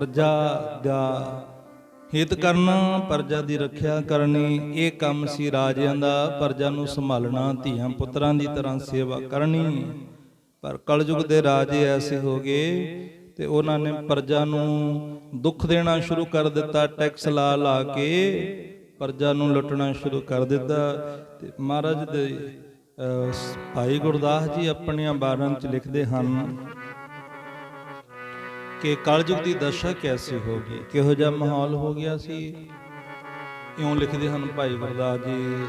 ਪ੍ਰਜਾ ਦਾ ਹਿੱਤ ਕਰਨਾ, ਪ੍ਰਜਾ ਦੀ ਰੱਖਿਆ ਕਰਨੀ, ਇਹ ਕੰਮ ਸੀ ਰਾਜਿਆਂ ਦਾ, ਪ੍ਰਜਾ ਨੂੰ ਸੰਭਾਲਣਾ, ਧੀਆਂ ਪੁੱਤਰਾਂ ਦੀ ਤਰ੍ਹਾਂ ਸੇਵਾ ਕਰਨੀ। ਪਰ ਕਲਯੁਗ ਦੇ ਰਾਜੇ ਐਸੇ ਹੋ ਗਏ ਤੇ ਉਹਨਾਂ ਨੇ ਪ੍ਰਜਾ ਨੂੰ ਦੁੱਖ ਦੇਣਾ ਸ਼ੁਰੂ ਕਰ ਦਿੱਤਾ, ਟੈਕਸ ਲਾ ਲਾ ਕੇ ਪ੍ਰਜਾ ਨੂੰ ਲੁੱਟਣਾ ਸ਼ੁਰੂ ਕਰ ਦਿੱਤਾ। ਤੇ ਮਹਾਰਾਜ ਦੇ ਭਾਈ ਗੁਰਦਾਸ ਜੀ ਆਪਣੀਆਂ ਬਾਰਾਂ ਚ ਲਿਖਦੇ ਹਨ ਕਿ ਕਲਯੁਗ ਦੀ ਦਸ਼ਾ ਕੈਸੀ ਹੋ ਗਈ? ਕਿਹੋ ਜਿਹਾ ਮਾਹੌਲ ਹੋ ਗਿਆ ਸੀ? ਇਉਂ ਲਿਖਦੇ ਹਨ ਭਾਈ ਗੁਰਦਾਸ ਜੀ।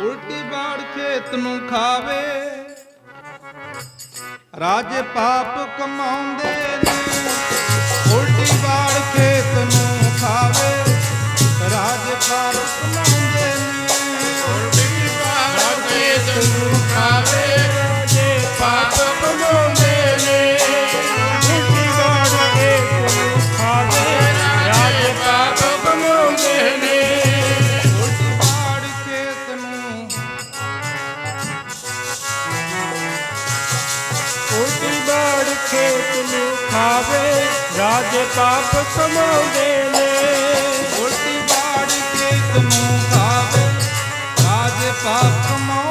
ਉਲਟੀ ਬਾੜ ਖੇਤ ਨੂੰ ਖਾਵੇ, ਰਾਜੇ ਪਾਪ ਕਮਾਉਂਦੇ ਨੇ। ਉਲਟੀ ਬਾੜ ખાવે રાજ પાપ સમાવે ને. ઉલટી બાડી પ્રીત મું ખાવે રાજ પાપ સમાવે.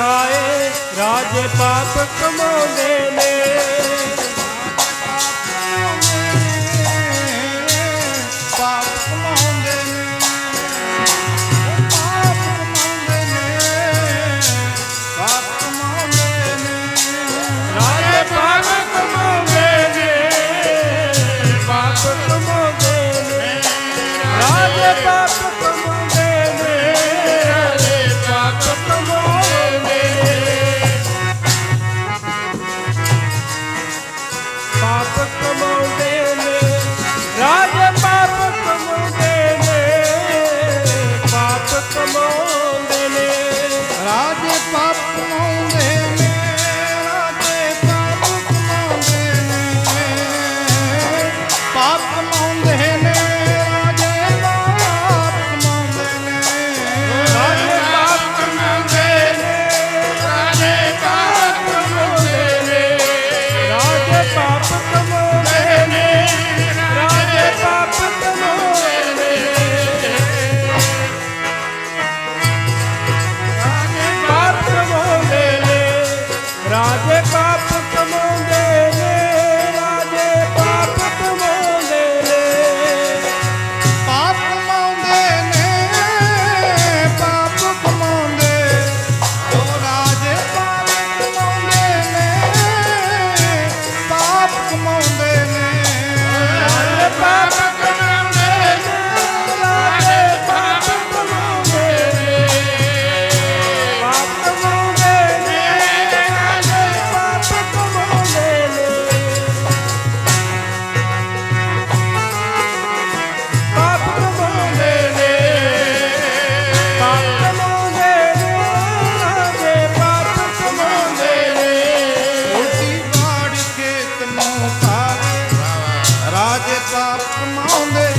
ਖਾਏ ਰਾਜੇ ਪਾਪ ਕਮਾਉਂਦੇ ਨੇ। ਪਾਪ ਕਮਾਉਂਦੇ ਨੇ। ਪਾਪ ਕਮਾਉਂਦੇ ਨੇ। ਪਾਪ ਕਮਾਉਂਦੇ ਨੇ। ਰਾਜੇ ਪਾਪ ਕਮਾਉਂਦੇ ਨੇ। ਪਾਪ ਕਮਾਉਂਦੇ ਨੇ। ਰਾਜੇ ਪਾਪ বাপ ਰਾਜੇ ਪਾਪ ਕਮਾਉਂਦੇ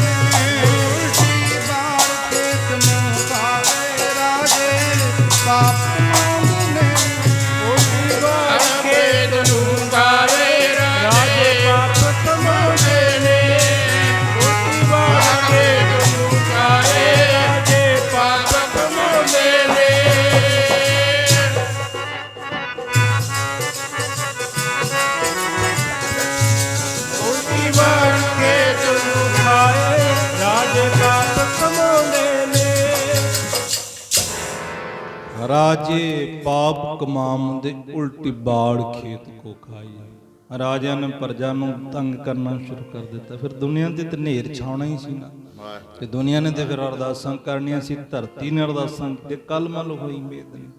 ਰਾਜੇ ਪਾਪ ਕਮਾਉਂਦੇ ਉਲਟੀ ਬਾੜ ਖੇਤ ਕੋ ਖਾਈ। ਰਾਜਿਆਂ ਨੇ ਪ੍ਰਜਾ ਨੂੰ ਤੰਗ ਕਰਨਾ ਸ਼ੁਰੂ ਕਰ ਦਿੱਤਾ। ਫਿਰ ਦੁਨੀਆ ਤੇ ਤੇ ਨੇਰ ਛਾਉਣਾ ਹੀ ਸੀ ਨਾ। ਤੇ ਦੁਨੀਆ ਨੇ ਤੇ ਫਿਰ ਅਰਦਾਸਾਂ ਕਰਨੀਆਂ ਸੀ, ਧਰਤੀ ਨੇ ਅਰਦਾਸਾਂ ਤੇ ਕਲਮਲ ਹੋਈ ਮੇਦਨ